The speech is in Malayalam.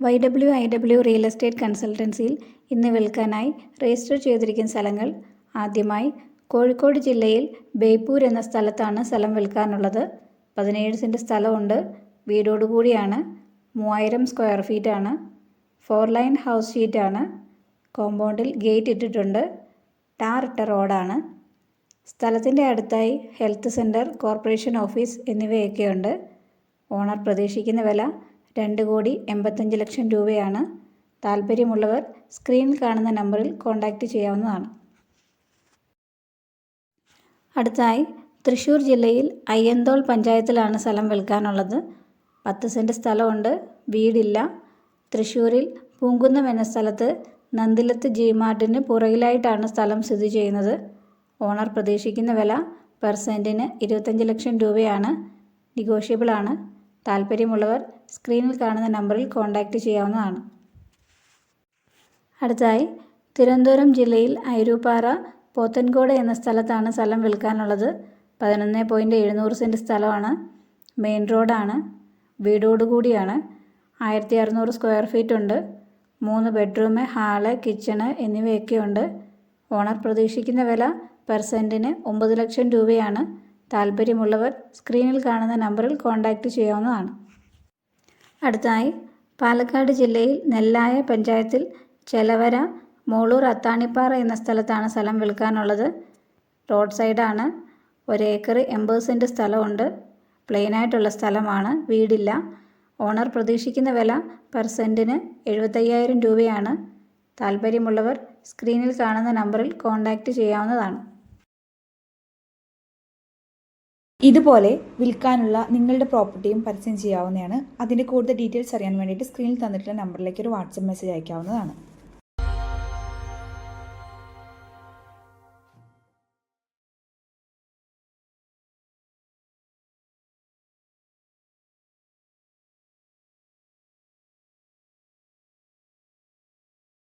Y W I W real estate കൺസൾട്ടൻസിയിൽ ഇന്ന് വിൽക്കാനായി രജിസ്റ്റർ ചെയ്തിരിക്കുന്ന സ്ഥലങ്ങൾ ആദ്യമായി കോഴിക്കോട് ജില്ലയിൽ ബേപ്പൂർ എന്ന സ്ഥലത്താണ് സ്ഥലം വിൽക്കാനുള്ളത്. പതിനേഴ് സെന്റ് സ്ഥലമുണ്ട്. വീടോട് കൂടിയാണ്. മൂവായിരം സ്ക്വയർ ഫീറ്റാണ്. ഫോർ ലൈൻ ഹൗസ് ഷീറ്റാണ്. കോമ്പൗണ്ടിൽ ഗേറ്റ് ഇട്ടിട്ടുണ്ട്. ടാർ ഇട്ട റോഡാണ്. സ്ഥലത്തിന്റെ അടുത്തായി ഹെൽത്ത് സെന്റർ കോർപ്പറേഷൻ ഓഫീസ് എന്നിവയൊക്കെയുണ്ട്. ഓണർ പ്രതീക്ഷിക്കുന്ന വില രണ്ട് കോടി എൺപത്തഞ്ച് ലക്ഷം രൂപയാണ്. താല്പര്യമുള്ളവർ സ്ക്രീനിൽ കാണുന്ന നമ്പറിൽ കോൺടാക്റ്റ് ചെയ്യാവുന്നതാണ്. അടുത്തായി തൃശ്ശൂർ ജില്ലയിൽ അയ്യന്തോൾ പഞ്ചായത്തിലാണ് സ്ഥലം വിൽക്കാനുള്ളത്. പത്ത് സെന്റ് സ്ഥലമുണ്ട് വീടില്ല. തൃശ്ശൂരിൽ പൂങ്കുന്നം എന്ന സ്ഥലത്ത് നന്ദിലത്ത് ജി മാർട്ടിന് പുറകിലായിട്ടാണ് സ്ഥലം സ്ഥിതി ചെയ്യുന്നത്. ഓണർ പ്രതീക്ഷിക്കുന്ന വില പെർ സെന്റിന് ഇരുപത്തഞ്ച് ലക്ഷം രൂപയാണ്. നെഗോഷ്യബിൾ ആണ് താല്പര്യമുള്ളവർ സ്ക്രീനിൽ കാണുന്ന നമ്പറിൽ കോൺടാക്റ്റ് ചെയ്യാവുന്നതാണ്. അടുത്തായി തിരുവനന്തപുരം ജില്ലയിൽ ഐരൂപ്പാറ പോത്തൻകോട് എന്ന സ്ഥലത്താണ് സ്ഥലം വിൽക്കാനുള്ളത്. പതിനൊന്ന് പോയിന്റ് എഴുന്നൂറ് സെന്റ് സ്ഥലമാണ്. മെയിൻ റോഡാണ്. വീടോടുകൂടിയാണ് ആയിരത്തി അറുന്നൂറ് സ്ക്വയർ ഫീറ്റ് ഉണ്ട്. മൂന്ന് ബെഡ്റൂം ഹാൾ കിച്ചണ് എന്നിവയൊക്കെയുണ്ട്. ഓണർ പ്രതീക്ഷിക്കുന്ന വില പെർ സെന്റിന് ഒമ്പത് ലക്ഷം രൂപയാണ്. താല്പര്യമുള്ളവർ സ്ക്രീനിൽ കാണുന്ന നമ്പറിൽ കോൺടാക്റ്റ് ചെയ്യാവുന്നതാണ്. അടുത്തായി പാലക്കാട് ജില്ലയിൽ നെല്ലായ പഞ്ചായത്തിൽ ചെലവര മോളൂർ അത്താണിപ്പാറ എന്ന സ്ഥലത്താണ് സ്ഥലം വിൽക്കാനുള്ളത്. റോഡ് സൈഡാണ്. ഒരേക്കർ എൺപത് സെന്റ് സ്ഥലമുണ്ട്. പ്ലെയിനായിട്ടുള്ള സ്ഥലമാണ്. വീടില്ല. ഓണർ പ്രതീക്ഷിക്കുന്ന വില പെർ സെന്റിന് എഴുപത്തയ്യായിരം രൂപയാണ്. താല്പര്യമുള്ളവർ സ്ക്രീനിൽ കാണുന്ന നമ്പറിൽ കോൺടാക്റ്റ് ചെയ്യാവുന്നതാണ്. ഇതുപോലെ വിൽക്കാനുള്ള നിങ്ങളുടെ പ്രോപ്പർട്ടിയും പരസ്യം ചെയ്യാവുന്നതാണ്. അതിന്റെ കൂടുതൽ ഡീറ്റെയിൽസ് അറിയാൻ വേണ്ടിയിട്ട് സ്ക്രീനിൽ തന്നിട്ടുള്ള നമ്പറിലേക്ക് ഒരു വാട്സപ്പ് മെസ്സേജ് അയക്കാവുന്നതാണ്